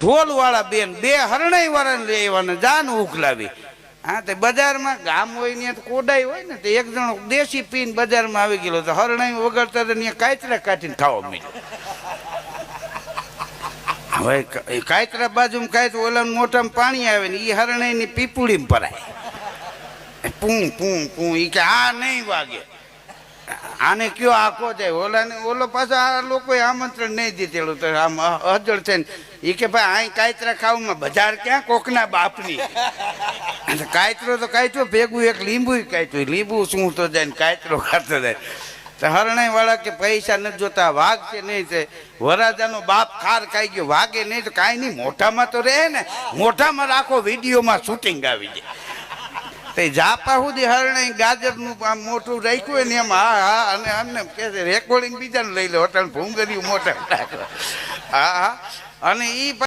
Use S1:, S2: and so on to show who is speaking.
S1: ઢોલ વાળા બેન, બે હરણાઈ વાળા લેવાને જાન ઉખલાવી હા, તે બજારમાં ગામ હોય ને કોડાઈ હોય ને, તો એક જણો દેશી પીન બજારમાં આવી ગયેલો તો હરણાઈ વગરતા તો ત્યાં કાચરા કાઢીને ખાવા મળ્યો હવે કાચરા બાજુમાં તો ઓલા મોટામાં પાણી આવે ને એ હરણાઈની પીપુડીમાં ભરાય. પૂં પૂં પૂં એ કે આ નહીં વાગે. આને કયો આખો જાય ઓલાને ઓલો પાછો આ લોકોએ આમંત્રણ નહીં દીધેલું તો આમ અજળ થઈને એ કે ભાઈ અહીં કાયતરા ખાવામાં બજાર ક્યાં? કોકના બાપની. કાયતરો તો કાયતો ભેગું, એક લીંબુ કાયતું. લીંબુ શું તો જાય ને કાયતરો ખાતો જાય. તો હરણાઈ વાળા કે પૈસા નથી જોતા, વાઘ કે નહીં તે વરાજાનો બાપ ખાર ખાઈ ગયો. વાઘે નહીં તો કાંઈ નહીં. મોઢામાં તો રહે ને. મોઢામાં રાખો, વિડીયોમાં શૂટિંગ આવી જાય. તે જાપા સુધી હરણે ગાજરનું આમ મોટું રાખ્યું ને એમ, હા હા, અને અમને કે છે રેકોર્ડિંગ બીજાને લઈ લે હોટલ ભૂંગર્યું મોટા હા હા. અને એ